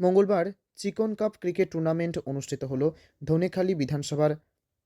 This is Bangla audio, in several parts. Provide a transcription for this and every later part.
মঙ্গলবার চিকন কাপ ক্রিকেট টুর্নামেন্ট অনুষ্ঠিত হল ধনেখালী বিধানসভার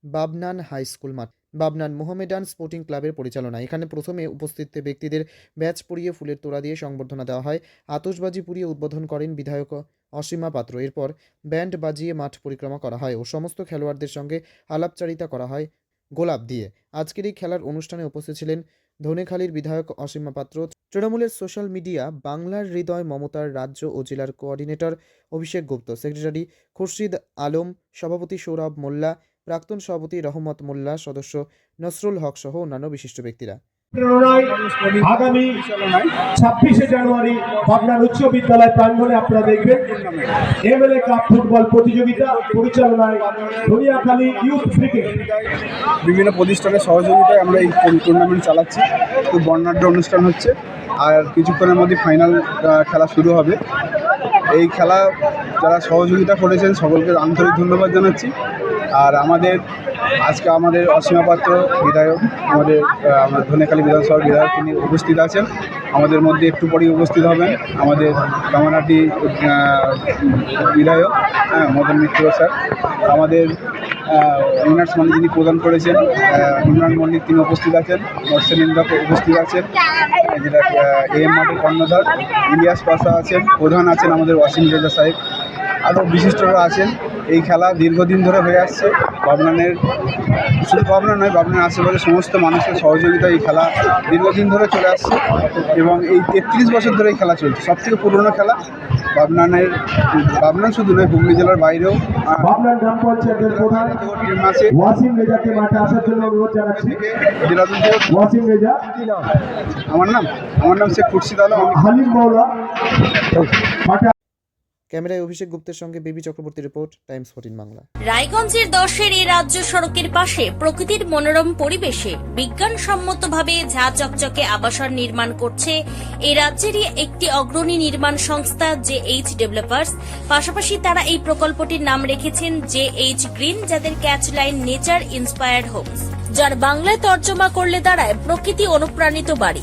বাবনান হাই স্কুল মাঠ। বাবনান মোহামেডান স্পোর্টিং ক্লাবের পরিচালনা এখানে প্রথমে উপস্থিত ব্যক্তিদের ব্যাচ পরিয়ে ফুলের তোড়া দিয়ে সংবর্ধনা দেওয়া হয়। আতশবাজি পুড়িয়ে উদ্বোধন করেন বিধায়ক অসীমা পাত্র। এরপর ব্যান্ড বাজিয়ে মাঠ পরিক্রমা করা হয় ও সমস্ত খেলোয়াড়দের সঙ্গে আলাপচারিতা করা হয় গোলাপ দিয়ে। আজকের এই খেলার অনুষ্ঠানে উপস্থিত ছিলেন ধনেখালীর বিধায়ক অসীমা পাত্র, তৃণমূলের সোশ্যাল মিডিয়া, বাংলার হৃদয় মমতার রাজ্য ও জেলার কোঅর্ডিনেটর অভিষেক গুপ্ত, সেক্রেটারি খুরশিদ আলম, সভাপতি সৌরভ মোল্লা, প্রাক্তন সভাপতি রহমত মোল্লা, সদস্য নসরুল হক সহ অন্যান্য বিশিষ্ট ব্যক্তিরা। আগামী ছাব্বিশে জানুয়ারি পাবনার উচ্চ বিদ্যালয় প্রাঙ্গণে আপনারা দেখবেন এমএলএ কাপ ফুটবল প্রতিযোগিতা পরিচালনায় ধনিয়াখালী ইউথ ক্রিকেট। বিভিন্ন প্রতিষ্ঠানের সহযোগিতায় আমরা এই টুর্নামেন্ট চালাচ্ছি। খুব বর্ণাঢ্য অনুষ্ঠান হচ্ছে। আর কিছুক্ষণের মধ্যে ফাইনাল খেলা শুরু হবে। এই খেলা যারা সহযোগিতা করেছেন, সকলকে আন্তরিক ধন্যবাদ জানাচ্ছি। আর আমাদের আজকে আমাদের অসীমা পাত্র বিধায়ক আমাদের আমাদের ধনেখালী বিধানসভার বিধায়ক তিনি উপস্থিত আছেন। আমাদের মধ্যে একটু পরেই উপস্থিত হবেন আমাদের আহ, বিধায়ক হ্যাঁ মদন মিত্র স্যার। আমাদের উইনার্স মানে যিনি প্রদান করেছেন ইমরান মল্লিক তিনি উপস্থিত আছেন ইন্দ্রা উপস্থিত আছেন যেটা এ এম মাঠের কর্ণধার ইলিয়াস পাশা আছেন প্রধান আছেন আমাদের ওয়াসিম রেজা সাহেব। আরও বিশিষ্টরা আছেন। এই খেলা দীর্ঘদিন ধরে হয়ে আসছে। বাবনানের শুধু বাবনা নয় বাবনার আশেপাশে সমস্ত মানুষের সহযোগিতায় এই খেলা দীর্ঘদিন ধরে চলে আসছে এবং এই তেত্রিশ বছর ধরে এই খেলা চলছে। সবথেকে পুরনো খেলা বাবনানের বাবনান শুধু নয় হুগলি জেলার বাইরেও। আমার নাম আমার নাম শেখ খুরশিদ আলম। আমি ক্যামেরায় অভিষেক গুপ্তের সঙ্গে Baby Chakraborty report, Times fourteen Bangla. রায়গঞ্জের দশের এই রাজ্য সড়কের পাশে প্রকৃতির মনোরম পরিবেশে বিজ্ঞানসম্মতভাবে ঝা চকচকে আবাসন নির্মাণ করছে এই রাজ্যেরই একটি অগ্রণী নির্মাণ সংস্থা জে এইচ ডেভেলপার্স। পাশাপাশি তারা এই প্রকল্পটির নাম রেখেছেন জে এইচ গ্রিন, যাদের catch line nature inspired homes, যার বাংলায় তর্জমা করলে দাঁড়ায় প্রকৃতি অনুপ্রাণিত বাড়ি।